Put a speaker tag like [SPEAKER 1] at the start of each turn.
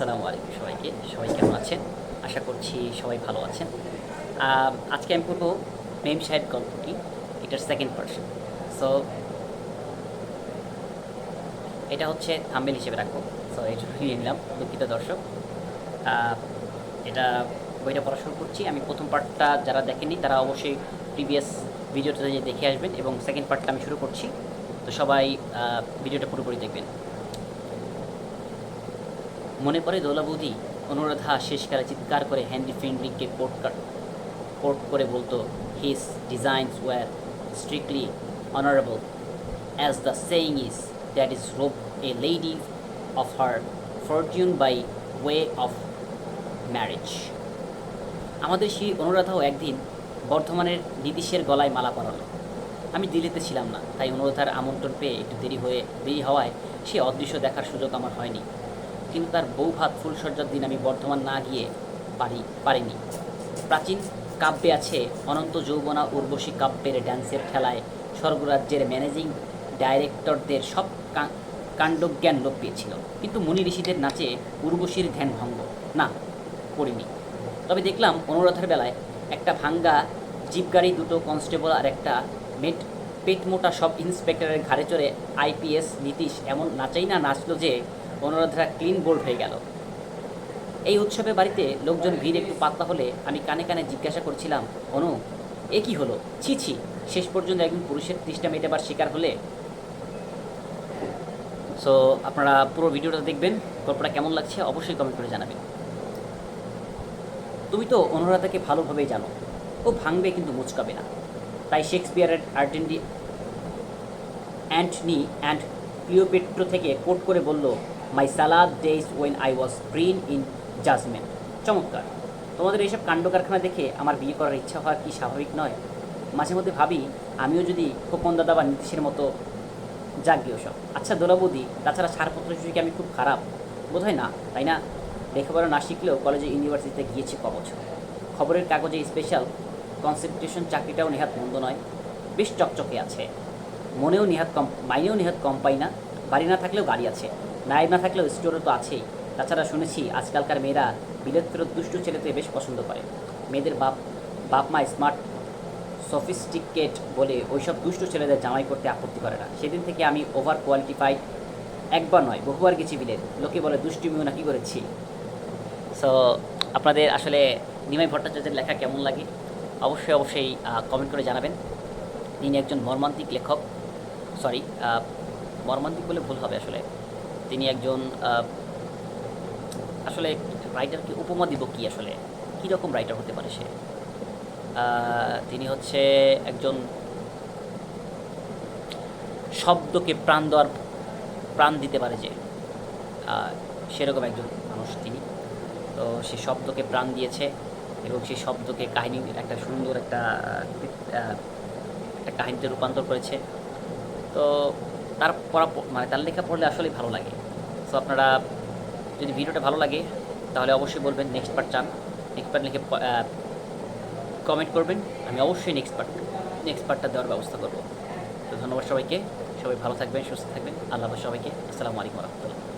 [SPEAKER 1] আসসালামু আলাইকুম সবাইকে। সবাই কেমন আছেন? আশা করছি সবাই ভালো আছেন। আজকে আমি পড়ব মেম সাহেব গল্পটি। এটার সেকেন্ড পার্সন সো এটা হচ্ছে থাম্বেল হিসেবে রাখব। সো এই জন্য নিলাম, দুঃখিত দর্শক। এটা, বইটা পড়া শুরু করছি। আমি প্রথম পার্টটা যারা দেখেনি তারা অবশ্যই প্রিভিয়াস ভিডিওটা দেখে আসবেন এবং সেকেন্ড পার্টটা আমি শুরু করছি। তো সবাই ভিডিওটা পুরোপুরি দেখবেন। মনে পড়ে দোলা বৌদি অনুরাধা শেষকালে চিৎকার করে হেনরি ফ্রেন্ডরিককে কোর্ট কোর্ট করে বলতো his designs were strictly honourable as the saying is that is rope a lady of her fortune by way of marriage আমাদের সেই অনুরাধাও একদিন বর্ধমানের নীতিশের গলায় মালা পরালো। আমি দিল্লিতে ছিলাম না, তাই অনুরাধার আমন্ত্রণ পেয়ে একটু দেরি হয়ে দেরি হওয়ায় সে অদৃশ্য দেখার সুযোগ আমার হয়নি। কিন্তু তার বউ ভাত ফুলসজ্জার দিন আমি বর্ধমান না গিয়ে পারি পারিনি। প্রাচীন কাব্যে আছে অনন্ত যৌবনা উর্বশী কাব্যের ড্যান্সের খেলায় স্বর্গরাজ্যের ম্যানেজিং ডাইরেক্টরদের সব কাণ্ডজ্ঞান লোপ পেয়েছিল। কিন্তু মুনি ঋষিদের নাচে উর্বশীর ধ্যান ভঙ্গ। না, করিনি। তবে দেখলাম অনুরাধার বেলায় একটা ভাঙ্গা জিপ গাড়ি দুটো কনস্টেবল আর একটা মেট পেট মোটা সব ইন্সপেক্টরের ঘাড়ে চড়ে আইপিএস, নীতিশ, এমন নাচাই না নাচলো যে অনুরাধা ক্লিন বোল্ড হয়ে গেল। এই উৎসবে বাড়িতে লোকজন ভিড় একটু পাতলা হলে আমি কানে কানে জিজ্ঞাসা করছিলাম, অনু, এ কি হলো? ছি ছি, শেষ পর্যন্ত একজন পুরুষের তৃষ্ণা মেটাবার শিকার হলে? সো আপনারা পুরো ভিডিওটা দেখবেন, গল্পটা কেমন লাগছে অবশ্যই কমেন্ট করে জানাবেন। তুমি তো অনুরাধাকে ভালোভাবেই জানো, ও ভাঙবে কিন্তু মুচকাবে না। তাই শেক্সপিয়ারের আর্টেন্ডি অ্যান্টনি অ্যান্ড ক্লিওপেট্রো থেকে কোট করে বলল my salad days when I was green in judgment চমৎকার। তোমাদের এইসব কাণ্ড কারখানা দেখে আমার বিয়ে করার ইচ্ছা হওয়া কি স্বাভাবিক নয়? মাঝে মধ্যে ভাবি, আমিও যদি খোকন দাদা বা নীতিশের মতো জাগিয়ে সব আচ্ছা দোলাবদি, তাছাড়া ছাড়পত্র শিশুকে আমি খুব খারাপ? বোধহয় না, তাই না? লেখাপড়া না শিখলেও কলেজে ইউনিভার্সিটিতে গিয়েছি ক বছর। খবরের কাগজে স্পেশাল কনসেন্ট্রেশন চাকরিটাও নেহাত মন্দ নয়। বেশ চকচকে আছে। মনেও নেহাত কম মাইনেও নেহাত কম পাই না। বাড়ি না থাকলেও গাড়ি আছে। নাইব না থাকলেও স্টোরে তো আছেই। তাছাড়া শুনেছি, আজকালকার মেয়েরা বিলেত ফেরত দুষ্টু ছেলেতে বেশ পছন্দ করে। মেয়েদের বাপ বাপ মা স্মার্ট, সফিস্টিকেট বলে ওইসব দুষ্টু ছেলেদের জামাই করতে আপত্তি করে না। সেদিন থেকে আমি ওভার কোয়ালিটিফাইড একবার নয়, বহুবার গেছি বিলেত। লোকে বলে দুষ্টুমিও নাকি করেছি? সো আপনাদের আসলে নিমাই ভট্টাচার্যের লেখা কেমন লাগে? অবশ্যই অবশ্যই কমেন্ট করে জানাবেন। তিনি একজন মর্মান্তিক লেখক। সরি মর্মান্তিক বলে ভুল হবে আসলে। তিনি একজন আসলে রাইটারকে উপমা দিব কি আসলে? কী রকম রাইটার হতে পারে সে? তিনি হচ্ছে একজন শব্দকে প্রাণ দেওয়ার, প্রাণ দিতে পারে যে। সেরকম একজন মানুষ তিনি। তো সে শব্দকে প্রাণ দিয়েছে এবং সেই শব্দকে কাহিনী, একটা সুন্দর একটা একটা কাহিনীতে রূপান্তর করেছে। তো তার পড়া মানে তার লেখা পড়লে আসলেই ভালো লাগে। সো আপনারা যদি ভিডিওটা ভালো লাগে, তাহলে অবশ্যই বলবেন নেক্সট পার্ট চান। নেক্সট পার্ট লিখে কমেন্ট করবেন। আমি অবশ্যই নেক্সট পার্ট নেক্সট পার্টটা দেওয়ার ব্যবস্থা করব। তো ধন্যবাদ সবাইকে। সবাই ভালো থাকবেন, সুস্থ থাকবেন। আল্লাহ সবাইকে। আসসালামু আলাইকুম রহমতুল্লাহ।